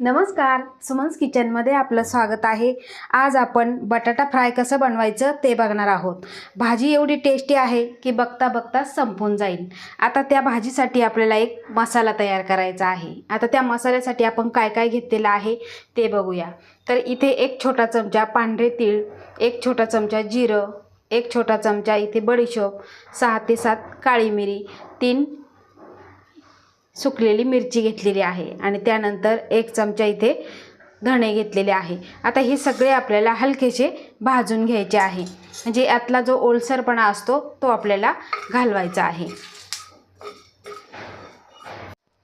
नमस्कार सुमन्स किचनमध्ये आपलं स्वागत आहे. आज आपण बटाटा फ्राय कसं बनवायचं ते बघणार आहोत. भाजी एवढी टेस्टी आहे की बघता बघता संपून जाईल. आता त्या भाजीसाठी आपल्याला एक मसाला तयार करायचा आहे. आता त्या मसाल्यासाठी आपण काय काय घेतलेलं आहे ते बघूया. तर इथे एक छोटा चमचा पांढरे तीळ एक छोटा चमचा जिरं एक छोटा चमचा इथे बडीशोप सहा ते सात काळी मिरी तीन सुकलेली मिरची घेतलेली आहे आणि त्यानंतर एक चमचा इथे धणे घेतलेले आहे. आता हे सगळे आपल्याला हलकेसे भाजून घ्यायचे आहे. म्हणजे यातला जो ओलसरपणा असतो तो आपल्याला घालवायचा आहे.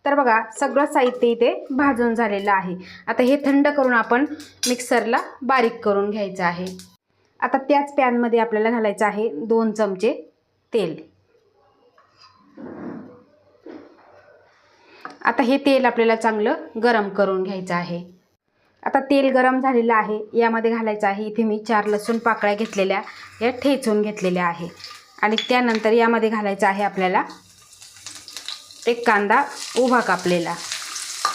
तर बघा सगळं साहित्य इथे भाजून झालेलं आहे. आता हे थंड करून आपण मिक्सरला बारीक करून घ्यायचं आहे. आता त्याच पॅनमध्ये आपल्याला घालायचं आहे दोन चमचे तेल. आता हे तेल आपल्याला चांगलं गरम करून घ्यायचं आहे. आता तेल गरम झालेलं आहे. यामध्ये घालायचं आहे. इथे मी चार लसूण पाकळ्या घेतलेल्या या ठेचून घेतलेल्या आहे. आणि त्यानंतर यामध्ये घालायचं आहे आपल्याला एक कांदा उभा कापलेला.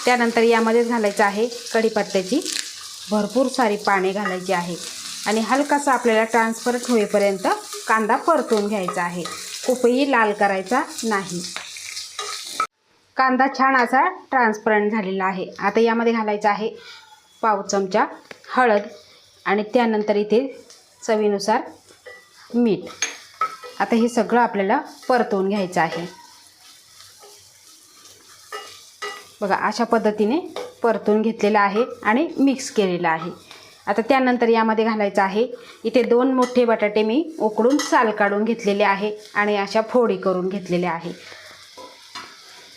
त्यानंतर यामध्येच घालायचं आहे कढीपत्त्याची भरपूर सारी पाने घालायची आहे. आणि हलकासा आपल्याला ट्रान्सफर होईपर्यंत कांदा परतून घ्यायचा आहे. खूपही लाल करायचा नाही. कांदा छान असा ट्रान्सपरंट झालेला आहे. आता यामध्ये घालायचा आहे पाव चमचा हळद आणि त्यानंतर इथे चवीनुसार मीठ. आता हे सगळं आपल्याला परतवून घ्यायचं आहे. बघा अशा पद्धतीने परतून घेतलेलं आहे आणि मिक्स केलेलं आहे. आता त्यानंतर यामध्ये घालायचं आहे. इथे दोन मोठे बटाटे मी उकडून साल काढून घेतलेले आहे आणि अशा फोडी करून घेतलेल्या आहे.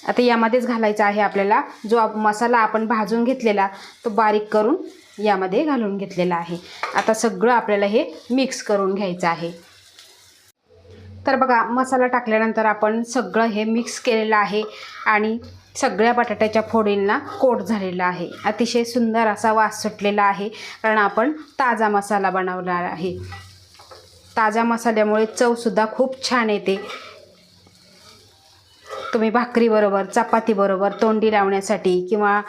आता यामध्येच घालायचा आहे आपल्याला जो मसाला आपण भाजून घेतलेला तो बारीक करून यामध्ये घालून घेतलेला आहे. आता सगळं आपल्याला हे मिक्स करून घ्यायचं आहे. तर बघा मसाला टाकल्यानंतर आपण सगळं हे मिक्स केलेलं आहे आणि सगळ्या बटाट्याच्या फोडींना कोट झालेला आहे. अतिशय सुंदर असा वास सुटलेला आहे कारण आपण ताजा मसाला बनवला आहे. ताजा मसाल्यामुळे चवसुद्धा खूप छान येते. तुम्ही भाकरीबरोबर चपातीबरोबर तोंडी लावण्यासाठी किंवा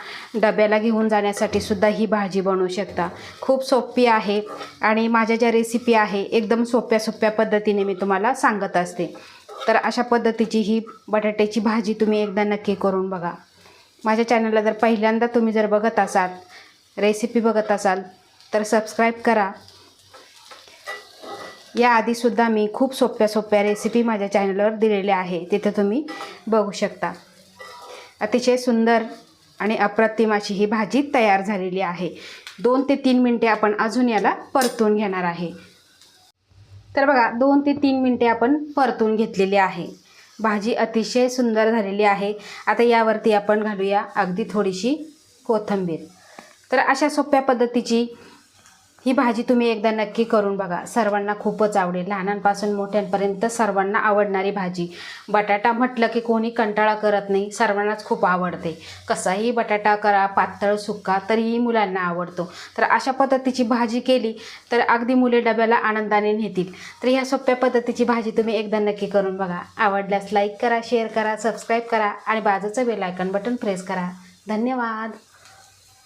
डब्याला घेऊन जाण्यासाठी सुद्धा ही भाजी बनवू शकता. खूप सोपी आहे आणि माझ्या ज्या रेसिपी आहे एकदम सोप्या सोप्या पद्धतीने मी तुम्हाला सांगत असते. तर अशा पद्धतीची ही बटाट्याची भाजी तुम्ही एकदा नक्की करून बघा. माझ्या चॅनलला जर पहिल्यांदा तुम्ही जर बघत असाल रेसिपी बघत असाल तर सबस्क्राईब करा. याआधीसुद्धा मी खूप सोप्या सोप्या रेसिपी माझ्या चॅनलवर दिलेल्या आहे. तिथे तुम्ही बघू शकता. अतिशय सुंदर आणि अप्रतिम अशी ही भाजी तयार झालेली आहे. दोन ते तीन मिनटे आपण अजून याला परतून घेणार आहे. तर बघा दोन ते तीन मिनटे आपण परतून घेतलेली आहे. भाजी अतिशय सुंदर झालेली आहे. आता यावरती आपण घालूया अगदी थोडीशी कोथिंबीर. तर अशा सोप्या पद्धतीची ही भाजी तुम्ही एकदा नक्की करून बघा. सर्वांना खूपच आवडेल. लहानांपासून मोठ्यांपर्यंत सर्वांना आवडणारी भाजी. बटाटा म्हटलं की कोणी कंटाळा करत नाही सर्वांनाच खूप आवडते. कसाही बटाटा करा पातळ सुक्का तरीही मुलांना आवडतो. तर अशा पद्धतीची भाजी केली तर अगदी मुले डब्याला आनंदाने नेतील. तर ह्या सोप्या पद्धतीची भाजी तुम्ही एकदा नक्की करून बघा. आवडल्यास लाईक करा शेअर करा सबस्क्राईब करा आणि बाजूचं बेलायकन बटन प्रेस करा. धन्यवाद.